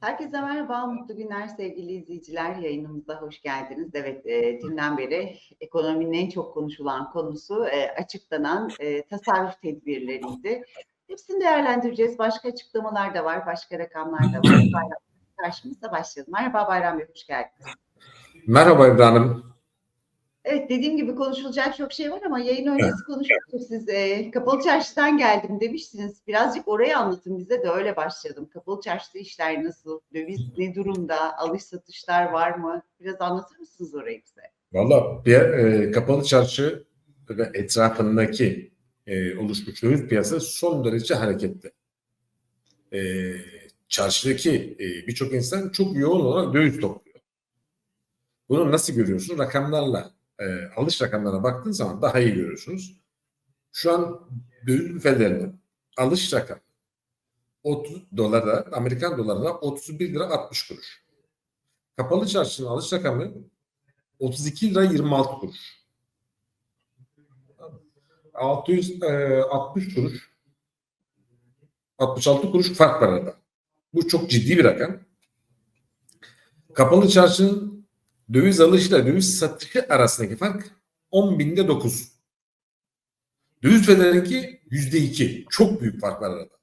Herkese merhaba, mutlu günler sevgili izleyiciler. Yayınımıza hoş geldiniz. Evet, e, dünden beri ekonominin en çok konuşulan konusu e, açıklanan e, tasarruf tedbirleriydi. Hepsini değerlendireceğiz. Başka açıklamalar da var, başka rakamlar da var. Bayram karşımızda başlayalım. Merhaba Bayram Bey, hoş geldiniz. Merhaba Hanım. Evet, dediğim gibi konuşulacak çok şey var ama yayın öncesi konuşmuştuk. Siz e, Kapalı Çarşı'dan geldim demiştiniz. Birazcık orayı anlatın bize de öyle başlayalım. Kapalı Çarşı'da işler nasıl? Döviz ne durumda? Alış satışlar var mı? Biraz anlatır mısınız orayı bize? Valla e, kapalı çarşı ve etrafındaki e, oluşmuş döviz piyasası son derece hareketli. E, çarşıdaki e, birçok insan çok yoğun olarak döviz topluyor. Bunu nasıl görüyorsunuz? Rakamlarla, e, alış rakamlarına baktığın zaman daha iyi görüyorsunuz. Şu an döviz büfelerinin alış rakamı 30 dolara, Amerikan dolarına 31 lira 60 kuruş. Kapalı çarşının alış rakamı 32 lira 26 kuruş. 660 kuruş 66 kuruş fark var arada. Bu çok ciddi bir rakam. Kapalı çarşının döviz alışıyla döviz satışı arasındaki fark 10 binde 9. Döviz üfelerinki yüzde 2. Çok büyük fark var arada.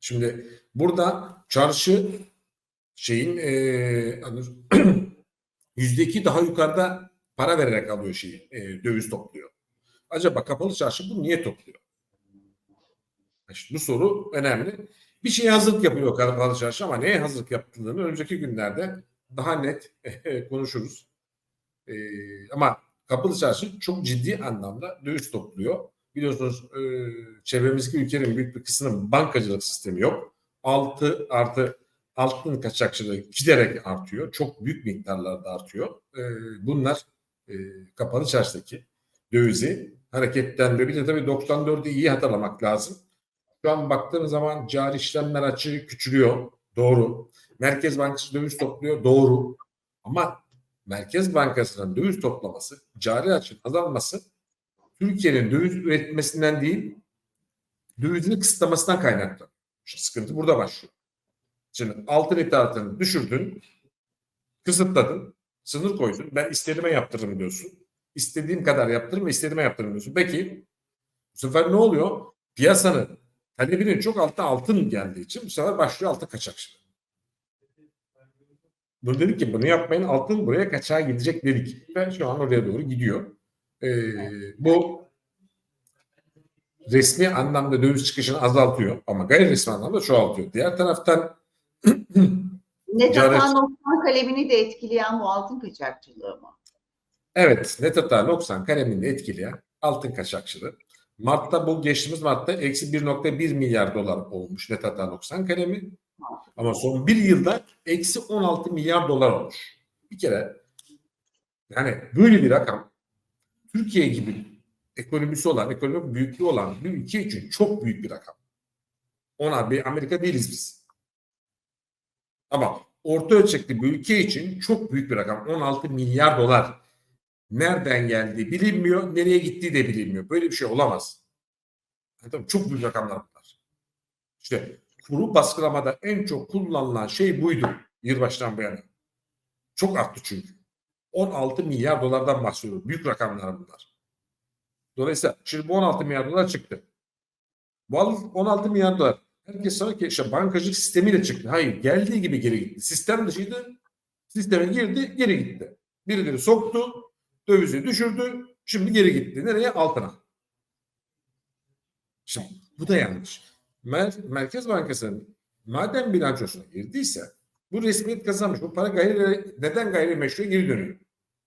Şimdi burada çarşı şeyin e, yüzde iki daha yukarıda para vererek alıyor şeyi, e, döviz topluyor. Acaba kapalı çarşı bu niye topluyor? İşte bu soru önemli. Bir şeye hazırlık yapıyor kapalı çarşı ama neye hazırlık yaptığını önümüzdeki günlerde daha net konuşuruz. E, ama kapalı çarşı çok ciddi anlamda döviz topluyor. Biliyorsunuz e, çevremizdeki ülkenin büyük bir kısmının bankacılık sistemi yok. 6 artı altın kaçakçılığı giderek artıyor. Çok büyük miktarlarda artıyor. E, bunlar e, kapalı çarşıdaki dövizi de tabii 94'ü iyi hatırlamak lazım. Şu an baktığınız zaman cari işlemler açığı küçülüyor. Doğru. Merkez Bankası döviz topluyor. Doğru. Ama Merkez Bankası'nın döviz toplaması, cari açığın azalması Türkiye'nin döviz üretmesinden değil, dövizini kısıtlamasından kaynaklı. Şu sıkıntı burada başlıyor. Şimdi altın ithalatını düşürdün, kısıtladın, sınır koydun. Ben istediğime yaptırırım diyorsun. İstediğim kadar yaptırırım ve istediğime yaptırırım diyorsun. Peki bu sefer ne oluyor? Piyasanın talebinin çok altta altın geldiği için bu sefer başlıyor altın kaçakçılığı. Bunu dedik ki bunu yapmayın altın buraya kaçağa gidecek dedik. Ve şu an oraya doğru gidiyor. Ee, bu resmi anlamda döviz çıkışını azaltıyor ama gayri resmi anlamda çoğaltıyor. Diğer taraftan Net hata noksan kalemini de etkileyen bu altın kaçakçılığı mı? Evet, net hata 90 kalemini etkileyen altın kaçakçılığı. Mart'ta bu geçtiğimiz Mart'ta eksi 1.1 milyar dolar olmuş net hata 90 kalemi. Ama son bir yılda eksi 16 milyar dolar olmuş. Bir kere yani böyle bir rakam Türkiye gibi ekonomisi olan, ekonomik büyüklüğü olan bir ülke için çok büyük bir rakam. Ona bir Amerika değiliz biz. Ama orta ölçekli bir ülke için çok büyük bir rakam. 16 milyar dolar. Nereden geldiği bilinmiyor, nereye gittiği de bilinmiyor. Böyle bir şey olamaz. Yani tabii çok büyük rakamlar bunlar. İşte kuru baskılamada en çok kullanılan şey buydu yılbaşından bu yana. Çok arttı çünkü. 16 milyar dolardan bahsediyoruz. Büyük rakamlar bunlar. Dolayısıyla şimdi bu 16 milyar dolar çıktı. Bu 16 milyar dolar herkes sanıyor ki işte bankacılık sistemiyle çıktı. Hayır geldiği gibi geri gitti. Sistem dışıydı. Sisteme girdi geri gitti. Birileri soktu. Dövizi düşürdü. Şimdi geri gitti. Nereye? Altına. Şimdi bu da yanlış. Mer Merkez Bankası'nın madem bilançosuna girdiyse bu resmiyet kazanmış. Bu para gayri, neden gayrimeşruya geri dönüyor?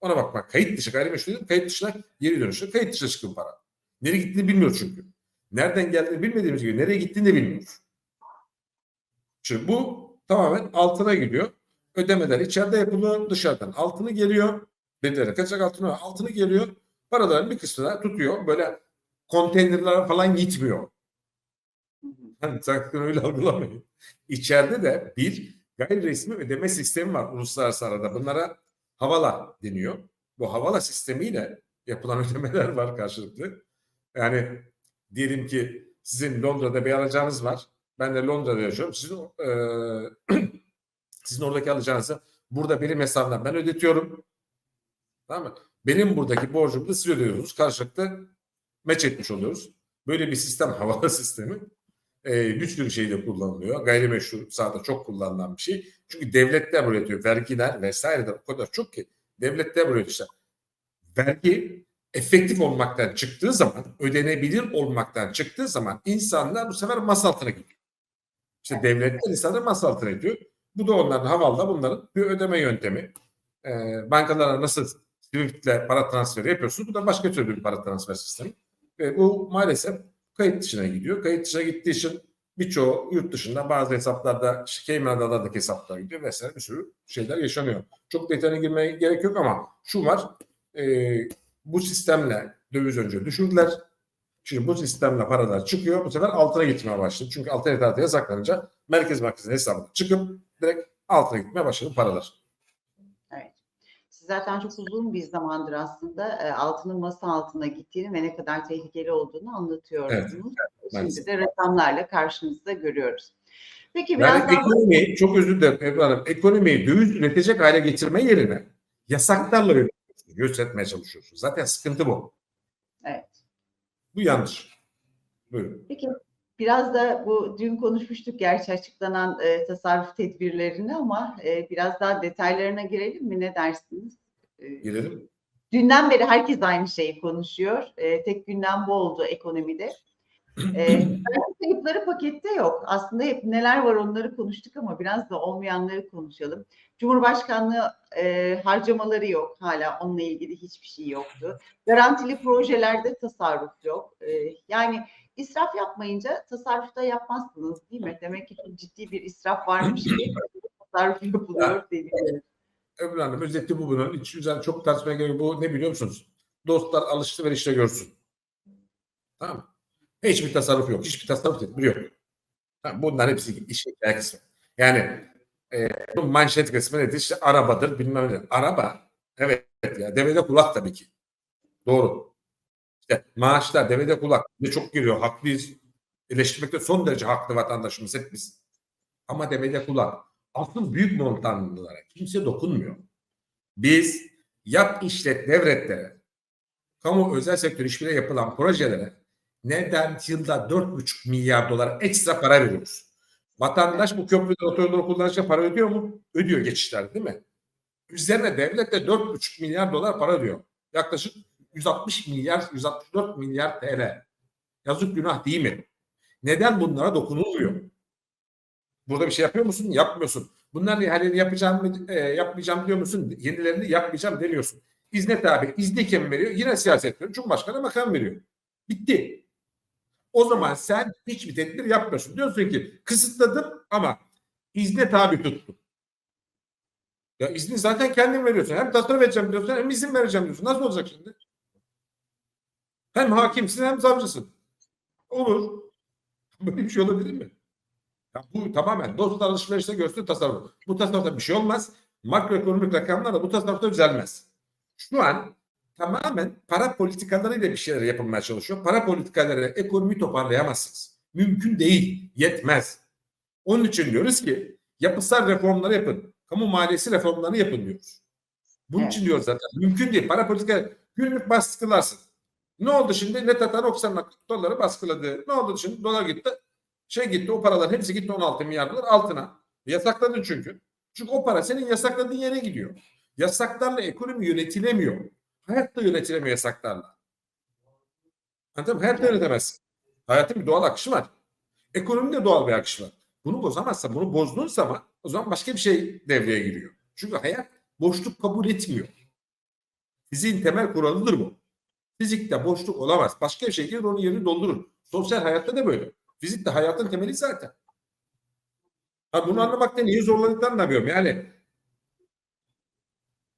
Ona bakmak. Kayıt dışı gayrimeşru değil, kayıt dışına geri dönüşü. Kayıt dışı çıkıyor para. Nereye gittiğini bilmiyoruz çünkü. Nereden geldiğini bilmediğimiz gibi nereye gittiğini de bilmiyoruz. Şimdi bu tamamen altına gidiyor. Ödemeler içeride yapılıyor dışarıdan. Altını geliyor. Bedene kaçak altını altını geliyor. Paraların bir kısmını tutuyor. Böyle konteynerler falan gitmiyor. Hani sakın öyle algılamayın. İçeride de bir gayri resmi ödeme sistemi var uluslararası arada. Bunlara havala deniyor. Bu havala sistemiyle yapılan ödemeler var karşılıklı. Yani diyelim ki sizin Londra'da bir aracınız var. Ben de Londra'da yaşıyorum. Sizin eee, sizin oradaki alacağınızı burada benim hesabımdan ben ödetiyorum. Tamam mı? Benim buradaki borcumu da siz ödüyorsunuz. Karşılıklı meç etmiş oluyoruz. Böyle bir sistem havalı sistemi. Ee, bir sürü şeyde kullanılıyor. Gayrimeşru sahada çok kullanılan bir şey. Çünkü devletler üretiyor. Vergiler vesaire de o kadar çok ki devletler üretiyor. İşte vergi efektif olmaktan çıktığı zaman, ödenebilir olmaktan çıktığı zaman insanlar bu sefer masa altına gidiyor. İşte devletler insanları masa altına gidiyor. Bu da onların havalda bunların bir ödeme yöntemi. Ee, bankalara nasıl Swift'le para transferi yapıyorsunuz. Bu da başka türlü bir para transfer sistemi. Ve bu maalesef kayıt dışına gidiyor. Kayıt dışına gittiği için birçoğu yurt dışında bazı hesaplarda Cayman Adalar'daki hesaplar gidiyor vesaire bir sürü şeyler yaşanıyor. Çok detayına girmeye gerek yok ama şu var e, bu sistemle döviz önce düşürdüler. Şimdi bu sistemle paralar çıkıyor. Bu sefer altına gitmeye başladı. Çünkü altın ithalatı yasaklanınca Merkez Bankası'nın hesabına çıkıp direkt altına gitmeye başladı paralar. Evet. Zaten çok uzun bir zamandır aslında e, altının masa altına gittiğini ve ne kadar tehlikeli olduğunu anlatıyorsunuz. Şimdi maalesef. de rakamlarla karşınızda görüyoruz. Peki biraz Yani daha ekonomiyi çok özür dilerim Ebru Hanım. Ekonomiyi döviz üretecek hale getirme yerine yasaklarla göstermeye çalışıyorsunuz. Zaten sıkıntı bu. Evet. Bu yanlış. Buyurun. Peki biraz da bu dün konuşmuştuk gerçi açıklanan e, tasarruf tedbirlerini ama e, biraz daha detaylarına girelim mi? Ne dersiniz? E, Girelim. dünden beri herkes aynı şeyi konuşuyor. E, tek gündem bu oldu ekonomide. E, kayıpları pakette yok. Aslında hep neler var onları konuştuk ama biraz da olmayanları konuşalım. Cumhurbaşkanlığı e, harcamaları yok. Hala onunla ilgili hiçbir şey yoktu. Garantili projelerde tasarruf yok. E, yani israf yapmayınca tasarrufta yapmazsınız değil mi? Demek ki çok ciddi bir israf varmış ki tasarruf yapılıyor deniyor. Ebru Hanım özeti bu bunun. Hiç güzel çok tartışmaya gerek. Bu ne biliyor musunuz? Dostlar alışverişte görsün. Tamam mı? Hiçbir tasarruf yok. Hiçbir tasarruf tedbiri yok. Tamam, bunlar hepsi iş hikaye kısmı. Yani e, bu manşet kısmı nedir? İşte arabadır bilmem ne. Araba evet ya devede kulak tabii ki. Doğru. İşte maaşlar devede kulak. Ne çok giriyor. Haklıyız. Eleştirmekte son derece haklı vatandaşımız hep biz. Ama devede kulak. Asıl büyük montanlılara kimse dokunmuyor. Biz yap işlet devletlere, kamu özel sektör işbirliği yapılan projelere neden yılda 4,5 milyar dolar ekstra para veriyoruz? Vatandaş bu köprüleri otoyolları kullanacak para ödüyor mu? Ödüyor geçişler değil mi? Üzerine devlet de 4,5 milyar dolar para ödüyor. Yaklaşık 160 milyar, 164 milyar TL. Yazık günah değil mi? Neden bunlara dokunulmuyor? Burada bir şey yapıyor musun? Yapmıyorsun. Bunlar hani yapacağım e, yapmayacağım diyor musun? Yenilerini yapmayacağım demiyorsun. İznet abi. İzni kim veriyor? Yine siyaset veriyor. Cumhurbaşkanı makam veriyor. Bitti. O zaman sen hiçbir tedbir yapmıyorsun. Diyorsun ki kısıtladım ama izne tabi tuttum. Ya izni zaten kendin veriyorsun. Hem tasarruf edeceğim diyorsun hem izin vereceğim diyorsun. Nasıl olacak şimdi? Hem hakimsin hem savcısın. Olur. Böyle bir şey olabilir mi? Ya bu tamamen dost alışverişte görsün tasarruf. Bu tasarrufta bir şey olmaz. Makroekonomik rakamlar da bu tasarrufta düzelmez. Şu an tamamen para politikalarıyla bir şeyler yapılmaya çalışıyor. Para politikaları ekonomi toparlayamazsınız. Mümkün değil. Yetmez. Onun için diyoruz ki yapısal reformları yapın. Kamu maliyesi reformlarını yapın diyoruz. Bunun için diyoruz zaten. Mümkün değil. Para politika günlük baskılarsın. Ne oldu şimdi? Net atan 90 doları baskıladı. Ne oldu şimdi? Dolar gitti. Şey gitti o paralar hepsi gitti 16 milyar dolar altına. Yasakladın çünkü. Çünkü o para senin yasakladığın yere gidiyor. Yasaklarla ekonomi yönetilemiyor. Hayatta yönetilemiyor yasaklarla. Anladın mı? Hayatta yönetemezsin. Hayatın bir doğal akışı var. Ekonomide doğal bir akışı var. Bunu bozamazsan, bunu bozduğun zaman o zaman başka bir şey devreye giriyor. Çünkü hayat boşluk kabul etmiyor. Fiziğin temel kuralıdır bu. Fizikte boşluk olamaz. Başka bir şey gelir onun yerini doldurur. Sosyal hayatta da böyle. Fizik de hayatın temeli zaten. Ha bunu anlamakta niye zorladıklarını anlamıyorum. Yani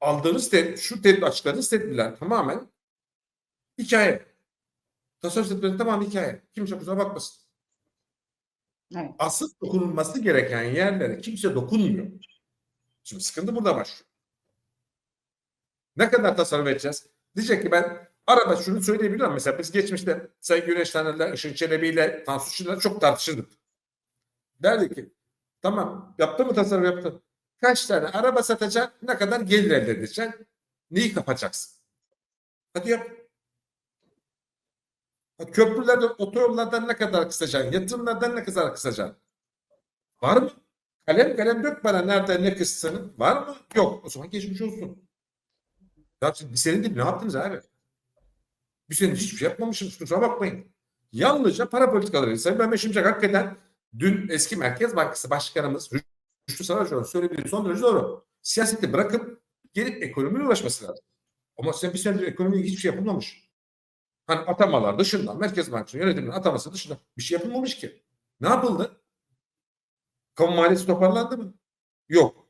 aldığınız ted şu tedbir açıkladığınız tedbirler tamamen hikaye. Tasarruf tedbirleri tamamı hikaye. Kimse kusura bakmasın. Evet. Asıl dokunulması gereken yerlere kimse dokunmuyor. Şimdi sıkıntı burada başlıyor. Ne kadar tasarruf edeceğiz? Diyecek ki ben araba şunu söyleyebilirim. Mesela biz geçmişte Sayın Güneş Taner'le, Işın Çelebi ile Tansu Çiller'le çok tartışırdık. Derdi ki tamam yaptı mı tasarruf yaptı. Kaç tane araba satacaksın ne kadar gelir elde edeceksin neyi kapatacaksın. Hadi yap. Köprülerden, otoyollardan ne kadar kısacaksın? Yatırımlardan ne kadar kısacaksın? Var mı? Kalem kalem dök bana nerede ne kıssın. Var mı? Yok. O zaman geçmiş olsun. Ya siz bir ne yaptınız abi? Bir senedir hiçbir şey yapmamışsınız. Kusura bakmayın. Yalnızca para politikaları. Sayın Mehmet Şimşek hakikaten dün eski Merkez Bankası Başkanımız Rüştü Saracoğlu söylediği son derece doğru. Siyaseti bırakıp gelip ekonomiyle uğraşması lazım. Ama sen bir senedir ekonomiye hiçbir şey yapılmamış. Hani atamalar dışında, Merkez Bankası yönetiminin ataması dışında bir şey yapılmamış ki. Ne yapıldı? Kamu maliyesi toparlandı mı? Yok.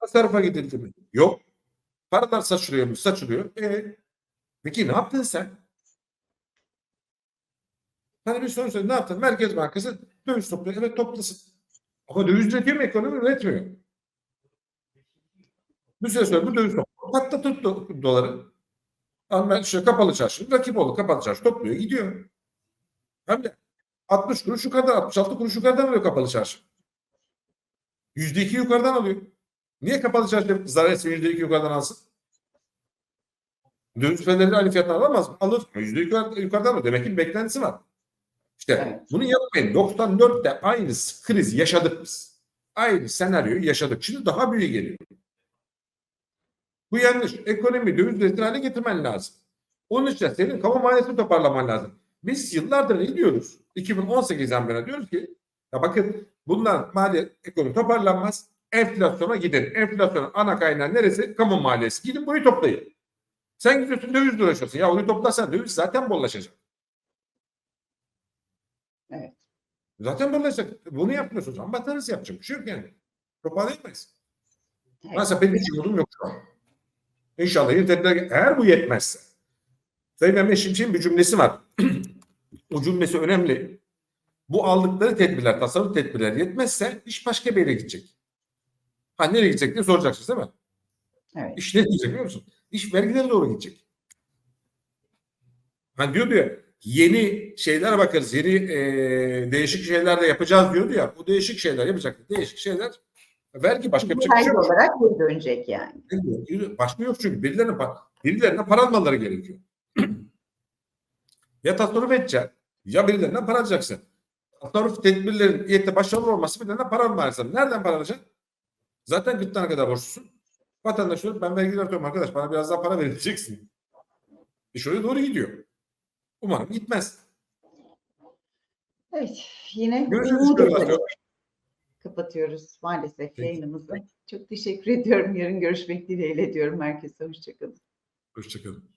Tasarrufa gidildi mi? Yok. Paralar saçılıyor mu? Saçılıyor. E, peki ne yaptın sen? Hani bir soru söyle. Ne yaptın? Merkez Bankası döviz topluyor. Evet toplasın. Ama döviz üretiyor mu? Ekonomi üretmiyor. Bir süre sonra bu döviz topluyor. Hatta tuttu doları. Ama işte kapalı çarşı, rakip oldu kapalı çarşı topluyor gidiyor. Hem de 60 kuruş yukarıdan 66 kuruş yukarıdan alıyor kapalı çarşı. Yüzde iki yukarıdan alıyor. Niye kapalı çarşı zarar yüzde iki yukarıdan alsın? Döviz üfeleri aynı fiyattan alamaz mı? Alır. Yüzde yukarı, yukarıdan alıyor. Demek ki bir beklentisi var. İşte Evet. bunu yapmayın. 94'te aynı kriz yaşadık biz. Aynı senaryoyu yaşadık. Şimdi daha büyük geliyor. Bu yanlış. Ekonomi döviz üretim hale getirmen lazım. Onun için senin kamu maliyesini toparlaman lazım. Biz yıllardır ne diyoruz? 2018'den beri diyoruz ki ya bakın bunlar mali ekonomi toparlanmaz. Enflasyona gidin. Enflasyonun ana kaynağı neresi? Kamu maliyesi. Gidin burayı toplayın. Sen gidiyorsun döviz uğraşıyorsun. Ya onu toplasan döviz zaten bollaşacak. Evet. Zaten bollaşacak. Bunu yapmıyorsunuz. Ama batarız yapacak bir şey yok yani. Toparlayamayız. Evet. Mesela benim hiç umudum yok şu an. İnşallah yeterli. Eğer bu yetmezse. Sayın Mehmet Şimşek'in bir cümlesi var. o cümlesi önemli. Bu aldıkları tedbirler, tasarruf tedbirler yetmezse iş başka bir yere gidecek. Ha nereye gidecek diye soracaksınız değil mi? Evet. İş nereye gidecek biliyor musun? İş vergilere doğru gidecek. Hani diyordu ya yeni şeyler bakarız, yeni e, değişik şeyler de yapacağız diyordu ya. Bu değişik şeyler yapacak. Değişik şeyler vergi başka bir şey yok. olarak geri dönecek yani. Başka yok çünkü birilerine, birilerine para almaları gerekiyor. ya tasarruf edeceksin ya birilerinden para alacaksın. Tasarruf tedbirlerin niyette başarılı olması birilerinden para alman lazım. Nereden para alacaksın? Zaten gırtlağına kadar borçlusun. Vatandaş diyor ben vergi atıyorum arkadaş bana biraz daha para vereceksin. İş oraya doğru gidiyor. Umarım gitmez. Evet. Yine ederek kapatıyoruz maalesef Peki. yayınımızı. Çok teşekkür ediyorum. Yarın görüşmek dileğiyle diyorum. Herkese hoşçakalın. Hoşçakalın.